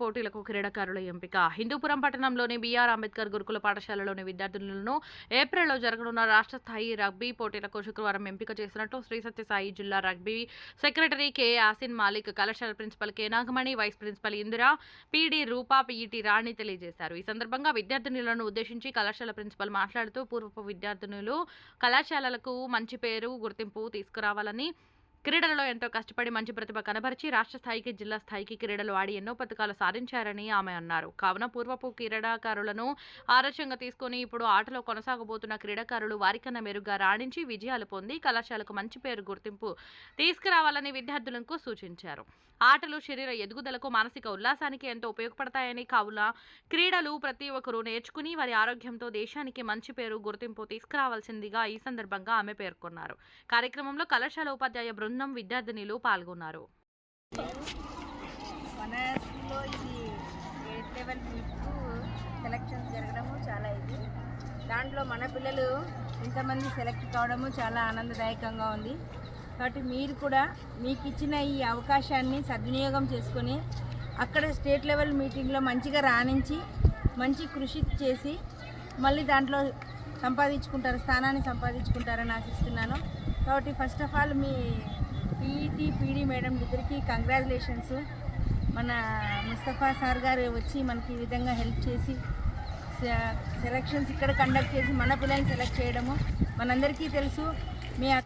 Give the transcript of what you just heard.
పోటీలకు క్రీడాకారుల ఎంపిక. హిందూపురం పట్టణంలోని బీఆర్ అంబేద్కర్ గురుకుల పాఠశాలలోని విద్యార్థులను ఏప్రిల్లో జరగనున్న రాష్ట్ర స్థాయి రగ్బీ పోటీలకు శుక్రవారం ఎంపిక చేసినట్లు Shri Sathya Sai rugby secretary K Asin Malik కళాశాల principal K Nagamani vice principal Indira PD Rupa PET Rani తెలియజేశారు. ఈ సందర్భంగా విద్యార్థినులను ఉద్దేశించి కళాశాల ప్రిన్సిపల్ మాట్లాడుతూ పూర్వపు విద్యార్థినులు కళాశాలలకు మంచి పేరు గుర్తింపు తీసుకురావాలని క్రీడలలో ఎంతో కష్టపడి మంచి ప్రతిభ కనబరిచి రాష్ట్ర స్థాయికి జిల్లా స్థాయికి క్రీడలు ఆడి ఎన్నో పథకాలు సాధించారని ఆమె అన్నారు. కావున పూర్వపు క్రీడాకారులను ఆదర్శంగా తీసుకొని ఇప్పుడు ఆటలో కొనసాగబోతున్న క్రీడాకారులు వారికన్నా మెరుగ్గా రాణించి విజయాలు పొంది కళాశాలకు మంచి పేరు గుర్తింపు తీసుకురావాలని విద్యార్థులకు సూచించారు. ఆటలు శరీర ఎదుగుదలకు మానసిక ఉల్లాసానికి ఎంతో ఉపయోగపడతాయని కావున క్రీడలు ప్రతి ఒక్కరూ నేర్చుకుని వారి ఆరోగ్యంతో దేశానికి మంచి పేరు గుర్తింపు తీసుకురావాల్సిందిగా ఈ సందర్భంగా ఆమె పేర్కొన్నారు. కార్యక్రమంలో కళాశాల ఉపాధ్యాయ బృందం విద్యార్థినిలు పాల్గొన్నారు. మన స్కూల్లో ఇది ఎయిత్ లెవెల్ మీకు సెలక్షన్స్ జరగడము చాలా ఇది. దాంట్లో మన పిల్లలు ఇంతమంది సెలెక్ట్ కావడము చాలా ఆనందదాయకంగా ఉంది. కాబట్టి మీరు కూడా మీకు ఇచ్చిన ఈ అవకాశాన్ని సద్వినియోగం చేసుకొని అక్కడ స్టేట్ లెవెల్ మీటింగ్లో మంచిగా రాణించి మంచి కృషి చేసి మళ్ళీ దాంట్లో సంపాదించుకుంటారు స్థానాన్ని సంపాదించుకుంటారని ఆశిస్తున్నాను. కాబట్టి ఫస్ట్ ఆఫ్ ఆల్ మీ పీఈటీ పీడీ మేడం ఇద్దరికి కంగ్రాచులేషన్స్ మన ముస్తఫా సార్ గారు వచ్చి మనకి ఈ విధంగా హెల్ప్ చేసి సెలక్షన్స్ ఇక్కడ కండక్ట్ చేసి మన పిల్లల్ని సెలెక్ట్ చేయడము మనందరికీ తెలుసు. మీ